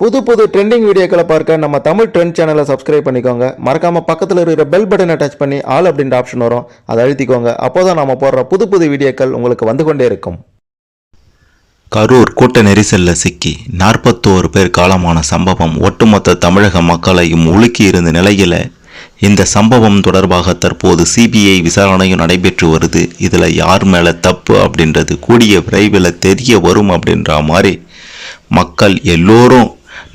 புது புது ட்ரெண்டிங் வீடியோக்களை பார்க்க நம்ம தமிழ் ட்ரெண்ட் சேனலை சப்ஸ்கிரைப் பண்ணிக்கோங்க. மறக்காமல் பக்கத்தில் இருக்கிற பெல் பட்டனை டச் பண்ணி ஆல் அப்படின்ற ஆப்ஷன் வரும். அதை அழுத்திக்கோங்க. அப்போதான் நம்ம போடுற புது புது வீடியோக்கள் உங்களுக்கு வந்து கொண்டே இருக்கும். கரூர் கூட்ட நெரிசலில் சிக்கி நாற்பத்தோரு பேர் காலமான சம்பவம் ஒட்டுமொத்த தமிழக மக்களையும் உலுக்கி இருந்த நிலையில் இந்த சம்பவம் தொடர்பாக தற்போது சிபிஐ விசாரணையும் நடைபெற்று வருது. இதில் யார் மேலே தப்பு அப்படின்றது கூடிய விரைவில் தெரிய வரும் அப்படின்ற மாதிரி மக்கள் எல்லோரும்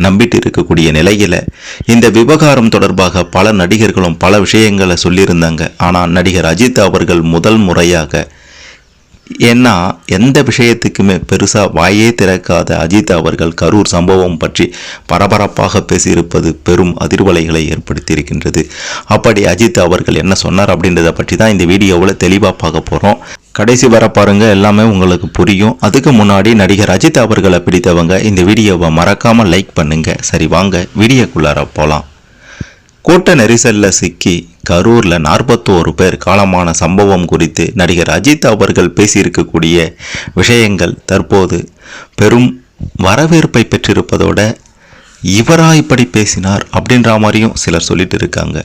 நம்பிட்டு இருக்கக்கூடிய நிலையில் இந்த விவகாரம் தொடர்பாக பல நடிகர்களும் பல விஷயங்களை சொல்லியிருந்தாங்க. ஆனால் நடிகர் அஜித் அவர்கள் முதல் முறையாக ஏன்னா எந்த விஷயத்துக்குமே பெருசாக வாயே திறக்காத அஜித் அவர்கள் கரூர் சம்பவம் பற்றி பரபரப்பாக பேசியிருப்பது பெரும் அதிர்வலைகளை ஏற்படுத்தியிருக்கின்றது. அப்படி அஜித் அவர்கள் என்ன சொன்னார் அப்படின்றத பற்றி தான் இந்த வீடியோவில் தெளிவாக பார்க்க போகிறோம் கடைசி வர பாருங்க எல்லாமே உங்களுக்கு புரியும். அதுக்கு முன்னாடி நடிகர் அஜித் அவர்களை பிடித்தவங்க இந்த வீடியோவை மறக்காமல் லைக் பண்ணுங்க. சரி வாங்க வீடியோக்குள்ளார போகலாம் கூட்ட நெரிசலில் சிக்கி கரூரில் நாற்பத்தோரு பேர் காலமான சம்பவம் குறித்து நடிகர் அஜித் அவர்கள் பேசியிருக்கக்கூடிய விஷயங்கள் தற்போது பெரும் வரவேற்பை பெற்றிருப்பதோட இவரா இப்படி பேசினார் அப்படின்ற மாதிரியும் சிலர் சொல்லிட்டு இருக்காங்க.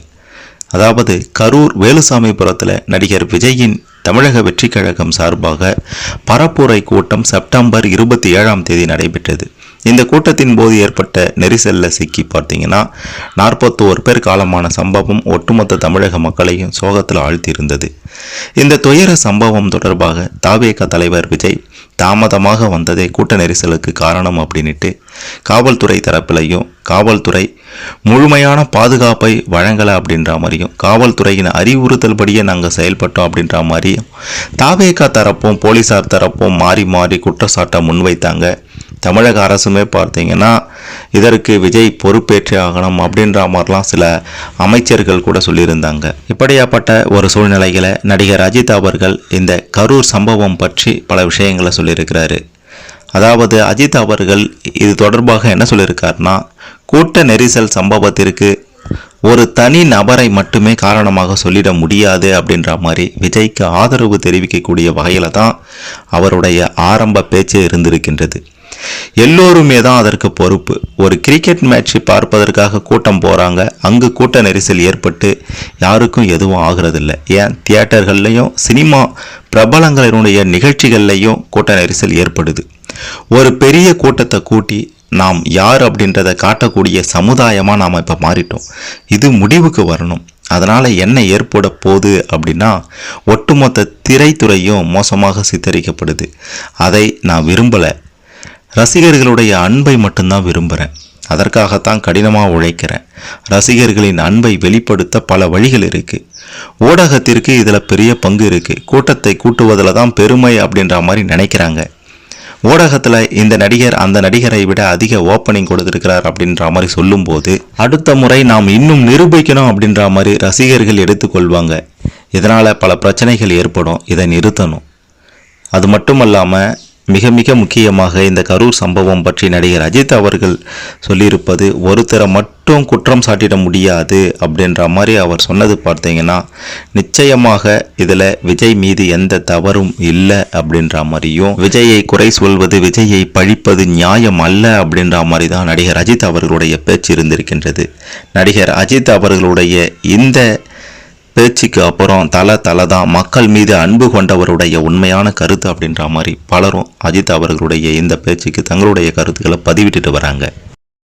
அதாவது கரூர் வேலுசாமிபுரத்தில் நடிகர் விஜயின் தமிழக வெற்றிக் கழகம் சார்பாக பரப்புரை கூட்டம் செப்டம்பர் இருபத்தி ஏழாம் தேதி நடைபெற்றது. இந்த கூட்டத்தின் போது ஏற்பட்ட நெரிசலில் சிக்கி பார்த்தீங்கன்னா நாற்பத்தோரு பேர் காலமான சம்பவம் ஒட்டுமொத்த தமிழக மக்களையும் சோகத்தில் ஆழ்த்தியிருந்தது. இந்த துயர சம்பவம் தொடர்பாக தாவேக தலைவர் விஜய் தாமதமாக வந்ததே கூட்ட நெரிசலுக்கு காரணம் அப்படின்ட்டு காவல்துறை தரப்பிலையும் காவல்துறை முழுமையான பாதுகாப்பை வழங்கலை அப்படின்ற மாதிரியும் காவல்துறையின் அறிவுறுத்தல்படியே நாங்கள் செயல்பட்டோம் அப்படின்ற மாதிரியும் தாவேகா தரப்பும் போலீசார் தரப்பும் மாறி மாறி குற்றச்சாட்டை முன்வைத்தாங்க. தமிழக அரசுமே பார்த்தீங்கன்னா இதற்கு விஜய் பொறுப்பேற்றே ஆகணும் அப்படின்ற மாதிரிலாம் சில அமைச்சர்கள் கூட சொல்லியிருந்தாங்க. இப்படியாப்பட்ட ஒரு சூழ்நிலையில் நடிகர் அஜித் அவர்கள் இந்த கரூர் சம்பவம் பற்றி பல விஷயங்களை சொல்லியிருக்கிறாரு. அதாவது அஜித் அவர்கள் இது தொடர்பாக என்ன சொல்லியிருக்காருன்னா கூட்ட நெரிசல் சம்பவத்திற்கு ஒரு தனி நபரை மட்டுமே காரணமாக சொல்லிட முடியாது அப்படின்ற மாதிரி விஜய்க்கு ஆதரவு தெரிவிக்கக்கூடிய வகையில் தான் அவருடைய ஆரம்ப பேச்சே இருந்திருக்கின்றது. எல்லோருமே தான் அதற்கு பொறுப்பு. ஒரு கிரிக்கெட் மேட்ச்சை பார்ப்பதற்காக கூட்டம் போகிறாங்க அங்கு கூட்ட நெரிசல் ஏற்பட்டு யாருக்கும் எதுவும் ஆகிறதில்ல. ஏன்? தியேட்டர்கள்லையும் சினிமா பிரபலங்களினுடைய நிகழ்ச்சிகள்லையும் கூட்ட நெரிசல் ஏற்படுது. ஒரு பெரிய கூட்டத்தை கூட்டி நாம் யார் அப்படின்றத காட்டக்கூடிய சமுதாயமாக நாம் இப்போ மாறிட்டோம். இது முடிவுக்கு வரணும். அதனால் என்ன ஏற்பட போகுது அப்படின்னா ஒட்டுமொத்த திரைத்துறையும் மோசமாக சித்தரிக்கப்படுது. அதை நான் விரும்பலை. ரசிகர்களுடைய அன்பை மட்டும்தான் விரும்புகிறேன் அதற்காகத்தான் கடினமாக உழைக்கிறேன். ரசிகர்களின் அன்பை வெளிப்படுத்த பல வழிகள் இருக்குது ஊடகத்திற்கு இதில் பெரிய பங்கு இருக்குது கூட்டத்தை கூட்டுவதில் தான் பெருமை அப்படின்ற மாதிரி நினைக்கிறாங்க. ஊடகத்தில் இந்த நடிகர் அந்த நடிகரை விட அதிக ஓப்பனிங் கொடுத்துருக்கிறார் அப்படின்ற மாதிரி சொல்லும்போது அடுத்த முறை நாம் இன்னும் நிரூபிக்கணும் அப்படின்ற மாதிரி ரசிகர்கள் எடுத்துக்கொள்வாங்க. இதனால் பல பிரச்சனைகள் ஏற்படும். இதை நிறுத்தணும். அது மட்டும் இல்லாமல் மிக மிக முக்கியமாக இந்த கரூர் சம்பவம் பற்றி நடிகர் அஜித் அவர்கள் சொல்லியிருப்பது ஒருத்தரை மட்டும் குற்றம் சாட்டிட முடியாது அப்படின்ற மாதிரி அவர் சொன்னது பார்த்தீங்கன்னா நிச்சயமாக இதில் விஜய் மீது எந்த தவறும் இல்லை அப்படின்ற மாதிரியும் விஜயை குறை சொல்வது விஜயை பழிப்பது நியாயம் அல்ல அப்படின்ற மாதிரி தான் நடிகர் அஜித் அவர்களுடைய பேச்சு இருந்திருக்கின்றது. நடிகர் அஜித் அவர்களுடைய இந்த பேச்சுக்கு அப்புறம் தலை தலை தான் மக்கள் மீது அன்பு கொண்டவருடைய உண்மையான கருத்து அப்படின்ற மாதிரி பலரும் அஜித் அவர்களுடைய இந்த பேச்சுக்கு தங்களுடைய கருத்துக்களை பதிவிட்டுட்டு வராங்க.